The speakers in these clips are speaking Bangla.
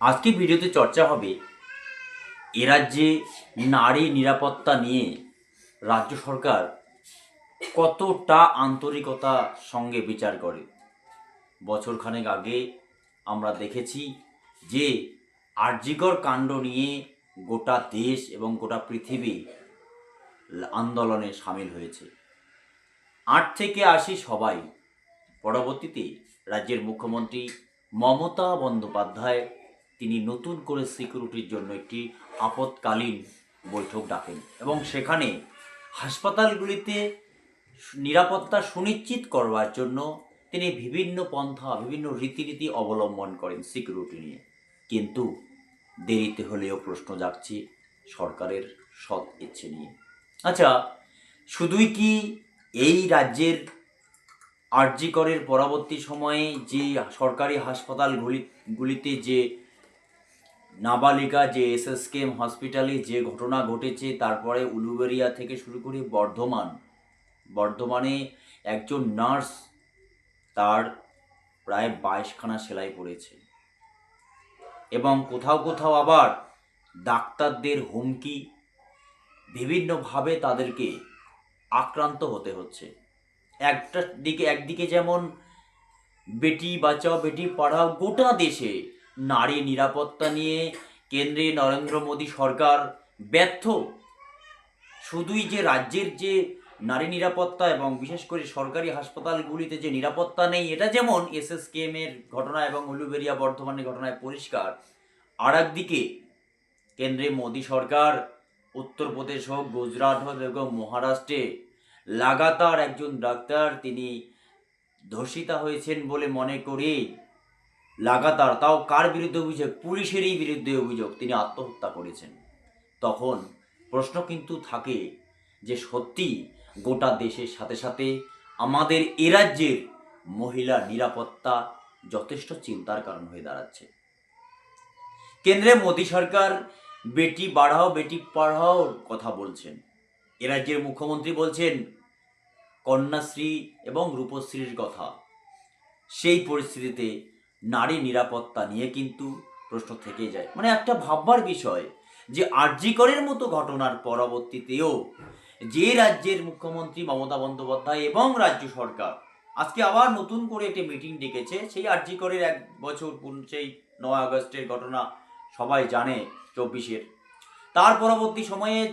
আজকে ভিডিওতে চর্চা হবে এ রাজ্যে নারী নিরাপত্তা নিয়ে রাজ্য সরকার কতটা আন্তরিকতা সঙ্গে বিচার করে। বছরখানেক আগে আমরা দেখেছি যে আর্যিকর কাণ্ড নিয়ে গোটা দেশ এবং গোটা পৃথিবী আন্দোলনে সামিল হয়েছে। আট থেকে আশি সবাই পরবর্তীতে রাজ্যের মুখ্যমন্ত্রী মমতা বন্দ্যোপাধ্যায় তিনি নতুন করে সিকিউরিটির জন্য একটি আপৎকালীন বৈঠক ডাকেন এবং সেখানে হাসপাতালগুলিতে নিরাপত্তা সুনিশ্চিত করবার জন্য তিনি বিভিন্ন পন্থা, বিভিন্ন রীতিনীতি অবলম্বন করেন সিকিউরিটি নিয়ে। কিন্তু দেরিতে হলেও প্রশ্ন জাগছে সরকারের সৎ ইচ্ছে নিয়ে। আচ্ছা শুধুই কি এই রাজ্যের আরজিকরের পরবর্তী সময়ে যে সরকারি হাসপাতালগুলি, গুলিতে যে নাবালিকা যে এসএসকেএম হসপিটালে যে ঘটনা ঘটেছে, তারপরে উলুবেরিয়া থেকে শুরু করে বর্ধমান। বর্ধমানে একজন নার্স তার প্রায় বাইশখানা সেলাই পড়েছে এবং কোথাও কোথাও আবার ডাক্তারদের হুমকি, বিভিন্নভাবে তাদেরকে আক্রান্ত হতে হচ্ছে। একটা দিকে, একদিকে যেমন বেটি বাঁচাও, বেটি পড়াও, গোটা দেশে নারী নিরাপত্তা নিয়ে কেন্দ্রে নরেন্দ্র মোদী সরকার ব্যর্থ। শুধুই যে রাজ্যের যে নারী নিরাপত্তা এবং বিশেষ করে সরকারি হাসপাতালগুলিতে যে নিরাপত্তা নেই, এটা যেমন এসএসকেএম এর ঘটনা এবং উলুবেরিয়া বর্ধমানের ঘটনায় পরিষ্কার আর একদিকে কেন্দ্রে মোদী সরকার উত্তরপ্রদেশ হোক, গুজরাট হোক এবং মহারাষ্ট্রে লাগাতার একজন ডাক্তার তিনি ধর্ষিতা হয়েছেন বলে মনে করে লাগাতার, তাও কার বিরুদ্ধে অভিযোগ? পুলিশেরই বিরুদ্ধে অভিযোগ। তিনি আত্মহত্যা করেছেন। তখন প্রশ্ন কিন্তু থাকে যে, সত্যি গোটা দেশের সাথে সাথে আমাদের এ রাজ্যের মহিলা নিরাপত্তা যথেষ্ট চিন্তার কারণ হয়ে দাঁড়াচ্ছে। কেন্দ্রে মোদী সরকার বেটি বাড়াও, বেটি পড়াওর কথা বলছেন। এ রাজ্যের মুখ্যমন্ত্রী বলছেন, কন্যাশ্রী এবং রূপশ্রীর কথা। সেই পরিস্থিতিতে নারী নিরাপত্তা নিয়ে কিন্তু প্রশ্ন থেকে যায়। মানে একটা ভাববার বিষয় যে আরজিকরের মতো ঘটনার পরবর্তীতেও যে রাজ্যের মুখ্যমন্ত্রী মমতা বন্দ্যোপাধ্যায় এবং রাজ্য সরকার আজকে আবার নতুন করে একটি মিটিং ডেকেছে। সেই আরজিকরের এক বছর সেই নয় আগস্টের ঘটনা সবাই জানে চব্বিশের। তার পরবর্তী সময়ে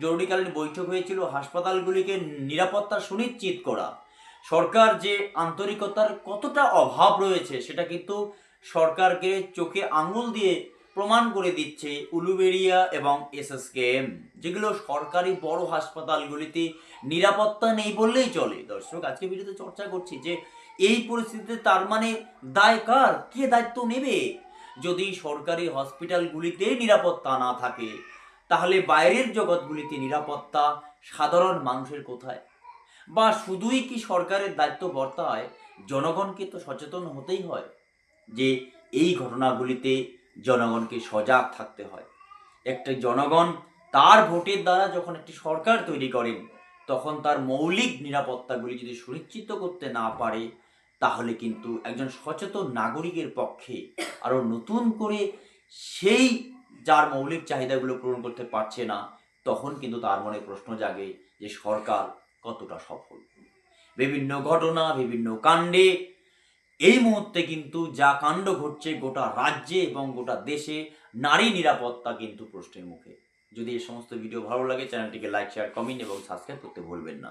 জরুরিকালীন বৈঠক হয়েছিল। হাসপাতালগুলিকে নিরাপত্তা সুনিশ্চিত করা। সরকার যে আন্তরিকতার কতটা অভাব রয়েছে, সেটা কিন্তু সরকারকে চোখে আঙুল দিয়ে প্রমাণ করে দিচ্ছে উলুবেরিয়া এবং এসএসকেএম, যেগুলো সরকারি বড় হাসপাতালগুলিতে নিরাপত্তা নেই বললেই চলে। দর্শক, আজকে ভিডিওতে চর্চা করছি যে এই পরিস্থিতিতে তার মানে দায় কার? কে দায়িত্ব নেবে? যদি সরকারি হসপিটালগুলিতে নিরাপত্তা না থাকে, তাহলে বাইরের জগৎগুলিতে নিরাপত্তা সাধারণ মানুষের কোথায়? বা শুধুই কি সরকারের দায়িত্ব বর্তায় জনগণকে তো সচেতন হতেই হয় যে এই ঘটনাগুলিতে জনগণকে সজাগ থাকতে হয়। একটা জনগণ তার ভোটের দ্বারা যখন একটি সরকার তৈরি করেন, তখন তার মৌলিক নিরাপত্তাগুলি যদি সুনিশ্চিত করতে না পারে, তাহলে কিন্তু একজন সচেতন নাগরিকের পক্ষে আরও নতুন করে সেই যার মৌলিক চাহিদাগুলো পূরণ করতে পারছে না, তখন কিন্তু তার মনে প্রশ্ন জাগে যে সরকার কতটা সফল। বিভিন্ন ঘটনা, বিভিন্ন কাণ্ডে এই মুহূর্তে কিন্তু যা কাণ্ড ঘটছে গোটা রাজ্যে এবং গোটা দেশে নারী নিরাপত্তা কিন্তু প্রশ্নের মুখে। যদি এই সমস্ত ভিডিও ভালো লাগে, চ্যানেলটিকে লাইক শেয়ার কমেন্ট এবং সাবস্ক্রাইব করতে ভুলবেন না।